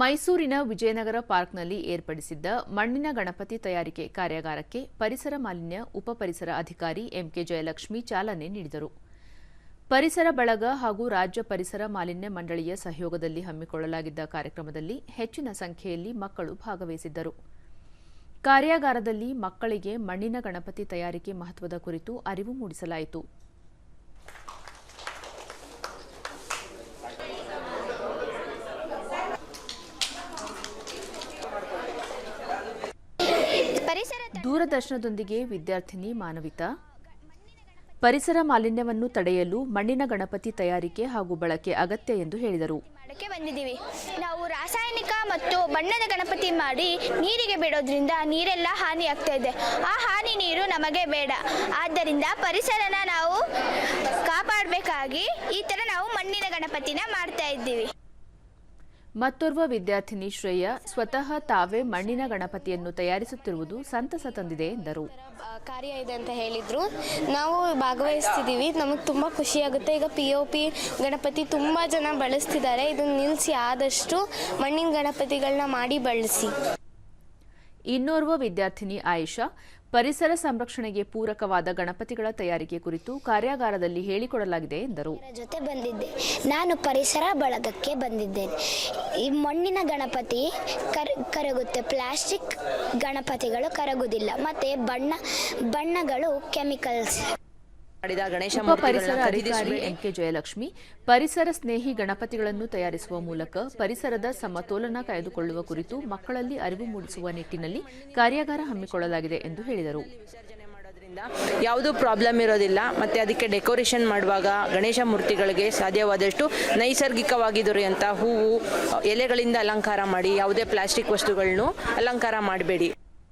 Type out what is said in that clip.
ಮೈಸೂರಿನ ವಿಜಯನಗರ ಪಾರ್ಕ್ನಲ್ಲಿ ಏರ್ಪಡಿಸಿದ್ದ ಮಣ್ಣಿನ ಗಣಪತಿ ತಯಾರಿಕೆ ಕಾರ್ಯಾಗಾರಕ್ಕೆ ಪರಿಸರ ಮಾಲಿನ್ಯ ಉಪಪರಿಸರ ಅಧಿಕಾರಿ ಎಂಕೆ ಜಯಲಕ್ಷ್ಮಿ ಚಾಲನೆ ನೀಡಿದರು. ಪರಿಸರ ಬಳಗ ಹಾಗೂ ರಾಜ್ಯ ಪರಿಸರ ಮಾಲಿನ್ಯ ಮಂಡಳಿಯ ಸಹಯೋಗದಲ್ಲಿ ಹಮ್ಮಿಕೊಳ್ಳಲಾಗಿದ್ದ ಕಾರ್ಯಕ್ರಮದಲ್ಲಿ ಹೆಚ್ಚಿನ ಸಂಖ್ಯೆಯಲ್ಲಿ ಮಕ್ಕಳು ಭಾಗವಹಿಸಿದ್ದರು. ಕಾರ್ಯಾಗಾರದಲ್ಲಿ ಮಕ್ಕಳಿಗೆ ಮಣ್ಣಿನ ಗಣಪತಿ ತಯಾರಿಕೆ ಮಹತ್ವದ ಕುರಿತು ಅರಿವು ಮೂಡಿಸಲಾಯಿತು ಪರಿಸರ ದೂರದರ್ಶನದೊಂದಿಗೆ ವಿದ್ಯಾರ್ಥಿನಿ ಮಾನವಿತ. ಪರಿಸರ ಮಾಲಿನ್ಯವನ್ನು ತಡೆಯಲು ಮಣ್ಣಿನ ಗಣಪತಿ ತಯಾರಿಕೆ ಹಾಗೂ ಬಳಕೆ ಅಗತ್ಯ ಎಂದು ಹೇಳಿದರು. ಬಂದಿದ್ದೀವಿ. ನಾವು ರಾಸಾಯನಿಕ ಮತ್ತು ಬಣ್ಣದ ಗಣಪತಿ ಮಾಡಿ ನೀರಿಗೆ ಬಿಡೋದ್ರಿಂದ ನೀರೆಲ್ಲ ಹಾನಿ ಆಗ್ತಾ ಇದೆ. ಆ ಹಾನಿ ನೀರು ನಮಗೆ ಬೇಡ. ಆದ್ದರಿಂದ ಪರಿಸರನ ನಾವು ಕಾಪಾಡಬೇಕಾಗಿ ಈ ಥರ ನಾವು ಮಣ್ಣಿನ ಗಣಪತಿನ ಮಾಡ್ತಾ ಇದ್ದೀವಿ. ಮತ್ತೋರ್ವ ವಿದ್ಯಾರ್ಥಿನಿ ಶ್ರೇಯ ಸ್ವತಃ ತಾವೇ ಮಣ್ಣಿನ ಗಣಪತಿಯನ್ನು ತಯಾರಿಸುತ್ತಿರುವುದು ಸಂತಸ ತಂದಿದೆ ಎಂದರು. ಕಾರ್ಯ ಇದೆ ಅಂತ ಹೇಳಿದ್ರು. ನಾವು ಭಾಗವಹಿಸ್ತಿದ್ದೀವಿ. ನಮಗೆ ತುಂಬ ಖುಷಿಯಾಗುತ್ತೆ ಈಗ ಪಿ ಒ ಪಿ ಗಣಪತಿ ತುಂಬ ಜನ ಬಳಸ್ತಿದ್ದಾರೆ. ಇದನ್ನು ನಿಲ್ಲಿಸಿ ಆದಷ್ಟು ಮಣ್ಣಿನ ಗಣಪತಿಗಳನ್ನ ಮಾಡಿ ಬಳಸಿ. ಇನ್ನೋರ್ವ ವಿದ್ಯಾರ್ಥಿನಿ ಆಯಿಷಾ ಪರಿಸರ ಸಂರಕ್ಷಣೆಗೆ ಪೂರಕವಾದ ಗಣಪತಿಗಳ ತಯಾರಿಕೆ ಕುರಿತು ಕಾರ್ಯಾಗಾರದಲ್ಲಿ ಹೇಳಿಕೊಡಲಾಗಿದೆ ಎಂದರು. ಜೊತೆ ಬಂದಿದ್ದೆ. ನಾನು ಪರಿಸರ ಬಳಗಕ್ಕೆ ಬಂದಿದ್ದೇನೆ. ಈ ಮಣ್ಣಿನ ಗಣಪತಿ ಕರ, ಕರಗುತ್ತೆ. ಪ್ಲಾಸ್ಟಿಕ್ ಗಣಪತಿಗಳು ಕರಗುವುದಿಲ್ಲ. ಮತ್ತು ಬಣ್ಣ, ಬಣ್ಣಗಳು ಕೆಮಿಕಲ್ಸ್ ಮಾಡಿದ ಗಣೇಶ ಉಪ ಪರಿಸರ ಅಧಿಕಾರಿ ಎಂಕೆ ಜಯಲಕ್ಷ್ಮಿ ಪರಿಸರ ಸ್ನೇಹಿ ಗಣಪತಿಗಳನ್ನು ತಯಾರಿಸುವ ಮೂಲಕ ಪರಿಸರದ ಸಮತೋಲನ ಕಾಯ್ದುಕೊಳ್ಳುವ ಕುರಿತು ಮಕ್ಕಳಲ್ಲಿ ಅರಿವು ಮೂಡಿಸುವ ನಿಟ್ಟಿನಲ್ಲಿ ಕಾರ್ಯಾಗಾರ ಹಮ್ಮಿಕೊಳ್ಳಲಾಗಿದೆ ಎಂದು ಹೇಳಿದರು. ವಿಸರ್ಜನೆ ಮಾಡೋದ್ರಿಂದ ಯಾವುದೂ ಪ್ರಾಬ್ಲಮ್ ಇರೋದಿಲ್ಲ. ಮತ್ತೆ ಅದಕ್ಕೆ ಡೆಕೋರೇಷನ್ ಮಾಡುವಾಗ ಗಣೇಶ ಮೂರ್ತಿಗಳಿಗೆ ಸಾಧ್ಯವಾದಷ್ಟು ನೈಸರ್ಗಿಕವಾಗಿ ದೊರೆಯುವಂಥ ಹೂವು ಎಲೆಗಳಿಂದ ಅಲಂಕಾರ ಮಾಡಿ ಯಾವುದೇ ಪ್ಲಾಸ್ಟಿಕ್ ವಸ್ತುಗಳನ್ನು ಅಲಂಕಾರ ಮಾಡಬೇಡಿ.